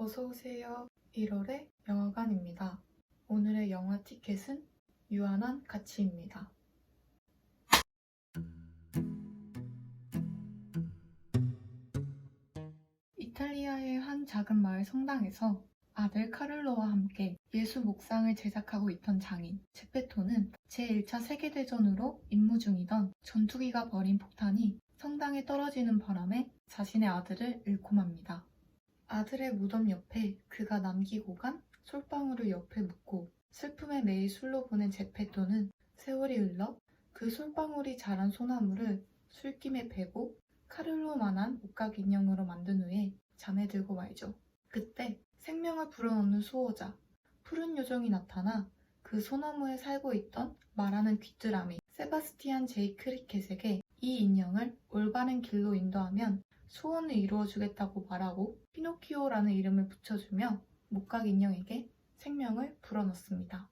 어서오세요. 1월의 영화관입니다. 오늘의 영화 티켓은 유한한 가치입니다. 이탈리아의 한 작은 마을 성당에서 아들 카를로와 함께 예수 목상을 제작하고 있던 장인 제페토는 제1차 세계대전으로 임무 중이던 전투기가 버린 폭탄이 성당에 떨어지는 바람에 자신의 아들을 잃고 맙니다. 아들의 무덤 옆에 그가 남기고 간 솔방울을 옆에 묻고 슬픔에 매일 술로 보낸 제페토는 세월이 흘러 그 솔방울이 자란 소나무를 술김에 베고 카를로만한 목각 인형으로 만든 후에 잠에 들고 말죠. 그때 생명을 불어넣는 수호자 푸른 요정이 나타나 그 소나무에 살고 있던 말하는 귀뚜라미 세바스티안 제이 크리켓에게 이 인형을 올바른 길로 인도하면 소원을 이루어주겠다고 말하고 피노키오라는 이름을 붙여주며 목각 인형에게 생명을 불어넣습니다.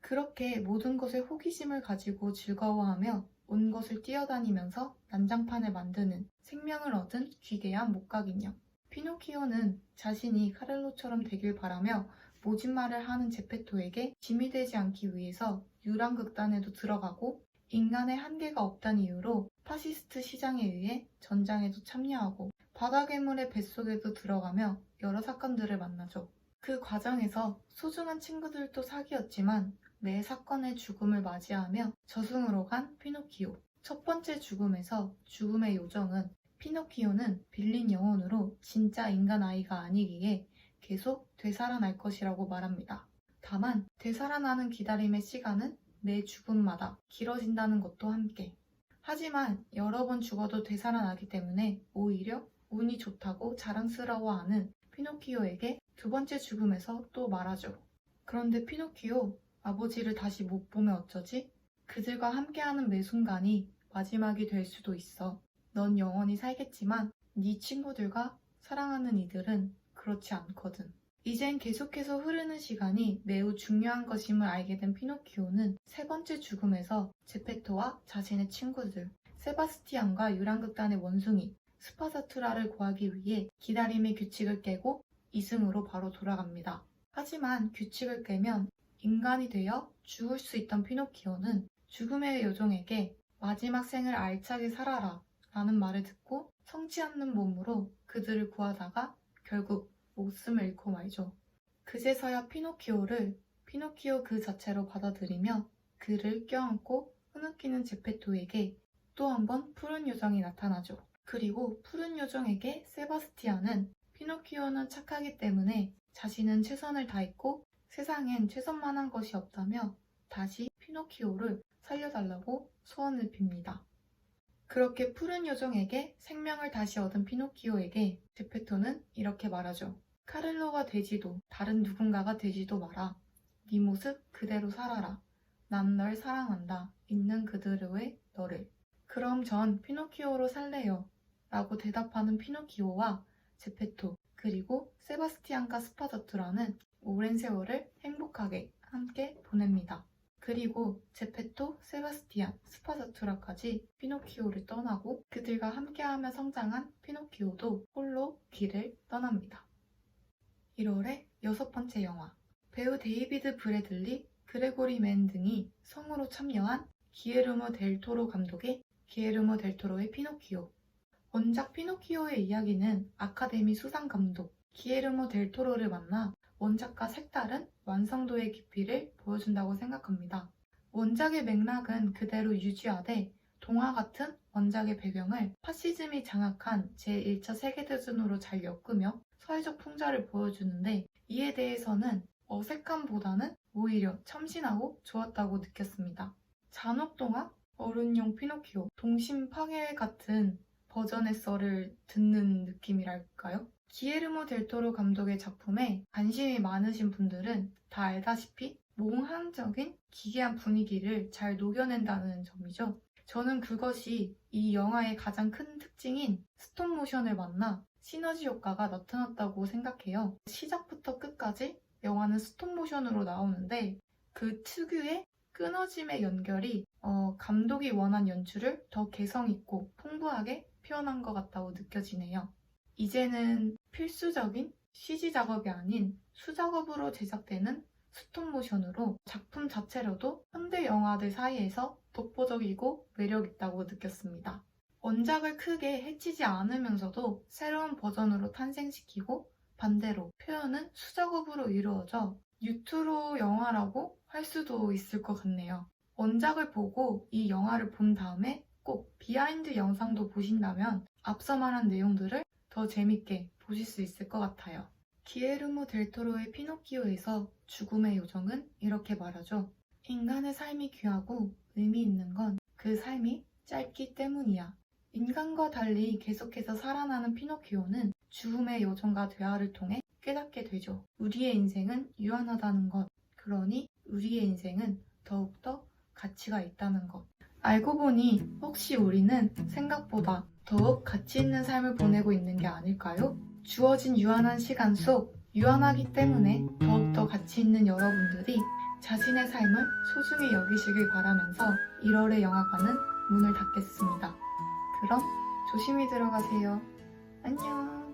그렇게 모든 것에 호기심을 가지고 즐거워하며 온 것을 뛰어다니면서 난장판을 만드는 생명을 얻은 귀대한 목각 인형. 피노키오는 자신이 카를로처럼 되길 바라며 모진말을 하는 제페토에게 짐이 되지 않기 위해서 유랑극단에도 들어가고 인간의 한계가 없다는 이유로 파시스트 시장에 의해 전장에도 참여하고 바다 괴물의 뱃속에도 들어가며 여러 사건들을 만나죠. 그 과정에서 소중한 친구들도 사귀었지만 매 사건의 죽음을 맞이하며 저승으로 간 피노키오. 첫 번째 죽음에서 죽음의 요정은 피노키오는 빌린 영혼으로 진짜 인간 아이가 아니기에 계속 되살아날 것이라고 말합니다. 다만 되살아나는 기다림의 시간은 매 죽음마다 길어진다는 것도 함께. 하지만 여러 번 죽어도 되살아나기 때문에 오히려 운이 좋다고 자랑스러워하는 피노키오에게 두 번째 죽음에서 또 말하죠. 그런데 피노키오, 아버지를 다시 못 보면 어쩌지? 그들과 함께하는 매 순간이 마지막이 될 수도 있어. 넌 영원히 살겠지만 네 친구들과 사랑하는 이들은 그렇지 않거든. 이젠 계속해서 흐르는 시간이 매우 중요한 것임을 알게 된 피노키오는 세 번째 죽음에서 제페토와 자신의 친구들, 세바스티안과 유랑극단의 원숭이, 스파사투라를 구하기 위해 기다림의 규칙을 깨고 이승으로 바로 돌아갑니다. 하지만 규칙을 깨면 인간이 되어 죽을 수 있던 피노키오는 죽음의 요정에게 마지막 생을 알차게 살아라 라는 말을 듣고 성치 않는 몸으로 그들을 구하다가 결국 목숨을 잃고 말죠. 그제서야 피노키오를 피노키오 그 자체로 받아들이며 그를 껴안고 흐느끼는 제페토에게 또 한 번 푸른 요정이 나타나죠. 그리고 푸른 요정에게 세바스티안은 피노키오는 착하기 때문에 자신은 최선을 다했고 세상엔 최선만한 것이 없다며 다시 피노키오를 살려달라고 소원을 빕니다. 그렇게 푸른 요정에게 생명을 다시 얻은 피노키오에게 제페토는 이렇게 말하죠. 카를로가 되지도 다른 누군가가 되지도 마라. 네 모습 그대로 살아라. 난 널 사랑한다. 있는 그대로의 너를. 그럼 전 피노키오로 살래요. 라고 대답하는 피노키오와 제페토 그리고 세바스티안과 스파자투라는 오랜 세월을 행복하게 함께 보냅니다. 그리고 제페토, 세바스티안, 스파자투라까지 피노키오를 떠나고 그들과 함께하며 성장한 피노키오도 홀로 길을 떠납니다. 1월의 여섯 번째 영화 배우 데이비드 브래들리, 그레고리 맨 등이 성우로 참여한 기에르모 델 토로 감독의 기에르모 델 토로의 피노키오 원작 피노키오의 이야기는 아카데미 수상 감독 기에르모 델 토로를 만나 원작과 색다른 완성도의 깊이를 보여준다고 생각합니다. 원작의 맥락은 그대로 유지하되 동화 같은 원작의 배경을 파시즘이 장악한 제1차 세계대전으로 잘 엮으며 사회적 풍자를 보여주는데 이에 대해서는 어색함보다는 오히려 참신하고 좋았다고 느꼈습니다. 잔혹동화, 어른용 피노키오, 동심 파괴 같은 버전의 썰을 듣는 느낌이랄까요? 기에르모 델토로 감독의 작품에 관심이 많으신 분들은 다 알다시피 몽환적인 기괴한 분위기를 잘 녹여낸다는 점이죠. 저는 그것이 이 영화의 가장 큰 특징인 스톱모션을 만나 시너지 효과가 나타났다고 생각해요. 시작부터 끝까지 영화는 스톱모션으로 나오는데 그 특유의 끊어짐의 연결이 어, 감독이 원한 연출을 더 개성있고 풍부하게 표현한 것 같다고 느껴지네요. 이제는 필수적인 CG 작업이 아닌 수작업으로 제작되는 스톱모션으로 작품 자체로도 현대 영화들 사이에서 독보적이고 매력있다고 느꼈습니다. 원작을 크게 해치지 않으면서도 새로운 버전으로 탄생시키고 반대로 표현은 수작업으로 이루어져 뉴트로 영화라고 할 수도 있을 것 같네요. 원작을 보고 이 영화를 본 다음에 꼭 비하인드 영상도 보신다면 앞서 말한 내용들을 더 재밌게 보실 수 있을 것 같아요. 기에르모 델토로의 피노키오에서 죽음의 요정은 이렇게 말하죠. 인간의 삶이 귀하고 의미 있는 건 그 삶이 짧기 때문이야. 인간과 달리 계속해서 살아나는 피노키오는 죽음의 요정과 대화를 통해 깨닫게 되죠. 우리의 인생은 유한하다는 것. 그러니 우리의 인생은 더욱더 가치가 있다는 것. 알고 보니 혹시 우리는 생각보다 더욱 가치 있는 삶을 보내고 있는 게 아닐까요? 주어진 유한한 시간 속 유한하기 때문에 더욱더 가치 있는 여러분들이 자신의 삶을 소중히 여기시길 바라면서 1월의 영화관은 문을 닫겠습니다. 그럼 조심히 들어가세요. 안녕.